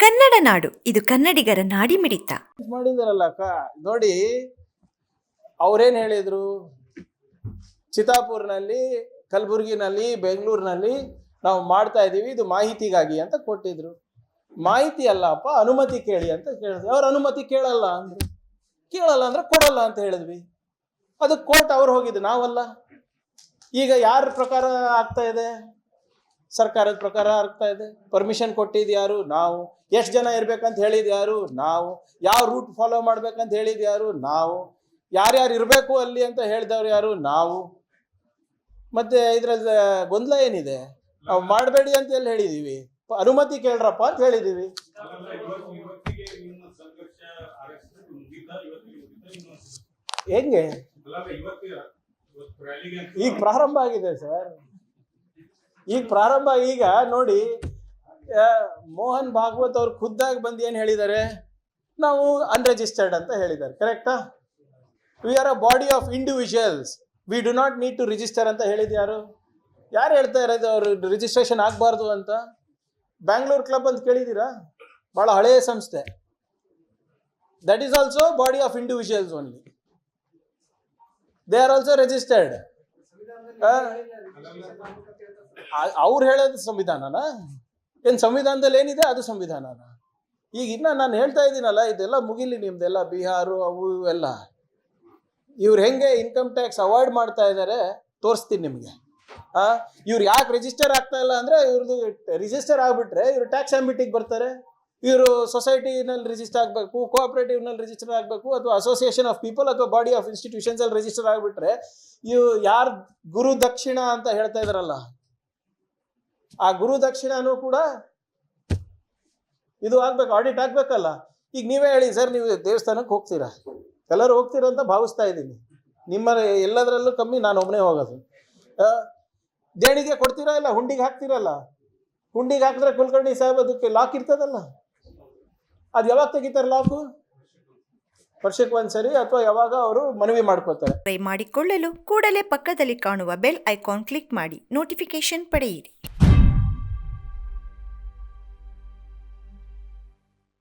ಕನ್ನಡ ನಾಡು. ಇದು ಕನ್ನಡಿಗರ ನಾಡಿಮಿಡಿತ ಮಾಡಿದಾರಲ್ಲ ಅಕ್ಕ. ನೋಡಿ, ಅವ್ರೇನ್ ಹೇಳಿದ್ರು? ಚಿತ್ತಾಪುರ್ನಲ್ಲಿ, ಕಲಬುರ್ಗಿನಲ್ಲಿ, ಬೆಂಗಳೂರಿನಲ್ಲಿ ನಾವು ಮಾಡ್ತಾ ಇದೀವಿ ಇದು ಮಾಹಿತಿಗಾಗಿ ಅಂತ ಕೊಟ್ಟಿದ್ರು. ಮಾಹಿತಿ ಅಲ್ಲಪ್ಪ, ಅನುಮತಿ ಕೇಳಿ ಅಂತ ಕೇಳಿದ್ವಿ ಅವ್ರ ಅನುಮತಿ ಕೇಳಲ್ಲ ಅಂದ್ರು. ಕೇಳಲ್ಲ ಅಂದ್ರೆ ಕೊಡಲ್ಲ ಅಂತ ಹೇಳಿದ್ವಿ. ಅದು ಕೋರ್ಟ್ ಅವ್ರು ಹೋಗಿದ್ದು, ನಾವಲ್ಲ. ಈಗ ಯಾರ ಪ್ರಕಾರ ಆಗ್ತಾ ಇದೆ? ಸರ್ಕಾರದ ಪ್ರಕಾರ ಆಗ್ತಾ ಇದೆ. ಪರ್ಮಿಷನ್ ಕೊಟ್ಟಿದ್ದು ಯಾರು? ನಾವು. ಎಷ್ಟು ಜನ ಇರ್ಬೇಕಂತ ಹೇಳಿದ್ ಯಾರು? ನಾವು. ಯಾವ ರೂಟ್ ಫಾಲೋ ಮಾಡ್ಬೇಕಂತ ಹೇಳಿದ್ ಯಾರು? ನಾವು. ಯಾರ್ಯಾರು ಇರಬೇಕು ಅಲ್ಲಿ ಅಂತ ಹೇಳಿದವ್ರು ಯಾರು? ನಾವು. ಮತ್ತೆ ಇದ್ರಲ್ಲಿ ಗೊಂದಲ ಏನಿದೆ? ನಾವು ಮಾಡಬೇಡಿ ಅಂತ ಎಲ್ಲಿ ಹೇಳಿದೀವಿ? ಅನುಮತಿ ಕೇಳ್ರಪ್ಪ ಅಂತ ಹೇಳಿದೀವಿ. ಹೆಂಗೆ? ಈಗ ಪ್ರಾರಂಭ ಆಗಿದೆ ಸರ್. ಈಗ ಪ್ರಾರಂಭ ಈಗ ನೋಡಿ ಮೋಹನ್ ಭಾಗವತ್ ಅವ್ರು ಖುದ್ದಾಗಿ ಬಂದು ಏನು ಹೇಳಿದ್ದಾರೆ ನಾವು ಅನ್ರಿಜಿಸ್ಟರ್ಡ್ ಅಂತ ಹೇಳಿದ್ದಾರೆ ಕರೆಕ್ಟಾ we are a body of individuals we do not need to register ಅಂತ ಹೇಳಿದ್ ಯಾರು? ಯಾರು ಹೇಳ್ತಾ ಇರೋದು ಅವರು ರಿಜಿಸ್ಟ್ರೇಷನ್ ಆಗಬಾರ್ದು ಅಂತ? ಬ್ಯಾಂಗ್ಳೂರ್ ಕ್ಲಬ್ ಅಂತ ಕೇಳಿದ್ದೀರಾ ಭಾಳ ಹಳೆಯ ಸಂಸ್ಥೆ. That is also body of individuals only they are also registered ಅವ್ರು ಹೇಳೋದು ಸಂವಿಧಾನನ? ಏನ್ ಸಂವಿಧಾನದಲ್ಲಿ ಏನಿದೆ ಅದು ಸಂವಿಧಾನನ? ಈಗ ಇನ್ನ ನಾನು ಹೇಳ್ತಾ ಇದ್ದೀನಲ್ಲ, ಇದೆಲ್ಲ ಮುಗಿಲಿ ನಿಮ್ದೆಲ್ಲ, ಬಿಹಾರು, ಅವು ಇವೆಲ್ಲ. ಇವ್ರು ಹೆಂಗೆ ಇನ್ಕಮ್ ಟ್ಯಾಕ್ಸ್ ಅವಾಯ್ಡ್ ಮಾಡ್ತಾ ಇದ್ದಾರೆ ತೋರಿಸ್ತೀನಿ ನಿಮಗೆ. ಇವ್ರು ಯಾಕೆ ರಿಜಿಸ್ಟರ್ ಆಗ್ತಾ ಇಲ್ಲ ಅಂದ್ರೆ ಇವ್ರದ್ದು ರಿಜಿಸ್ಟರ್ ಆಗ್ಬಿಟ್ರೆ, ಇವ್ರು ಟ್ಯಾಕ್ಸ್ ಆಂಬಿಟಿಗೆ ಬರ್ತಾರೆ. ಇವರು ಸೊಸೈಟಿನಲ್ಲಿ ರಿಜಿಸ್ಟರ್ ಆಗಬೇಕು ಕೋಆಪರೇಟಿವ್ನಲ್ಲಿ ರಿಜಿಸ್ಟರ್ ಆಗಬೇಕು, ಅಥವಾ ಅಸೋಸಿಯೇಷನ್ ಆಫ್ ಪೀಪಲ್ ಅಥವಾ ಬಾಡಿ ಆಫ್ ಇನ್ಸ್ಟಿಟ್ಯೂಷನ್ಸ್ ಅಲ್ಲಿ ರಿಜಿಸ್ಟರ್ ಆಗಿಬಿಟ್ರೆ ಇವು ಯಾರು ಗುರು ದಕ್ಷಿಣ ಅಂತ ಹೇಳ್ತಾ ಇದಾರಲ್ಲ, ಆ ಗುರು ದಕ್ಷಿಣನೂ ಕೂಡ ಇದು ಆಗ್ಬೇಕು ಆಡಿಟ್ ಆಗ್ಬೇಕಲ್ಲ. ಈಗ ನೀವೇ ಹೇಳಿ, ಸರ್, ನೀವು ದೇವಸ್ಥಾನಕ್ಕೆ ಹೋಗ್ತೀರಾ? ಎಲ್ಲರೂ ಹೋಗ್ತೀರಾ ಅಂತ ಭಾವಿಸ್ತಾ ಇದ್ದೀನಿ. ನಿಮ್ಮ ಎಲ್ಲದರಲ್ಲೂ ಕಮ್ಮಿ, ನಾನು ಒಬ್ಬನೇ ಹೋಗೋದು. ದೇಣಿಗೆ ಕೊಡ್ತೀರಾ ಇಲ್ಲ, ಹುಂಡಿಗೆ ಹಾಕ್ತಿರಲ್ಲ? ಹುಂಡಿಗೆ ಹಾಕಿದ್ರೆ ಕುಲಕರ್ಣಿ ಸಾಹೇಬ್ ಅದಕ್ಕೆ ಲಾಕ್ ಇರ್ತದಲ್ಲ? ಅದು ಯಾವಾಗ ತೆಗಿತಾರೆ ಲಾಕು ವರ್ಷಕ್ಕೆ ಒಂದ್ಸರಿ ಅಥವಾ ಯಾವಾಗ ಅವರು ಮನವಿ ಮಾಡ್ಕೋತಾರೆ ಟ್ರೈ ಮಾಡಿಕೊಳ್ಳಲು ಕೂಡಲೇ ಪಕ್ಕದಲ್ಲಿ ಕಾಣುವ ಬೆಲ್ ಐಕಾನ್ ಕ್ಲಿಕ್ ಮಾಡಿ ನೋಟಿಫಿಕೇಶನ್ ಪಡೆಯಿರಿ.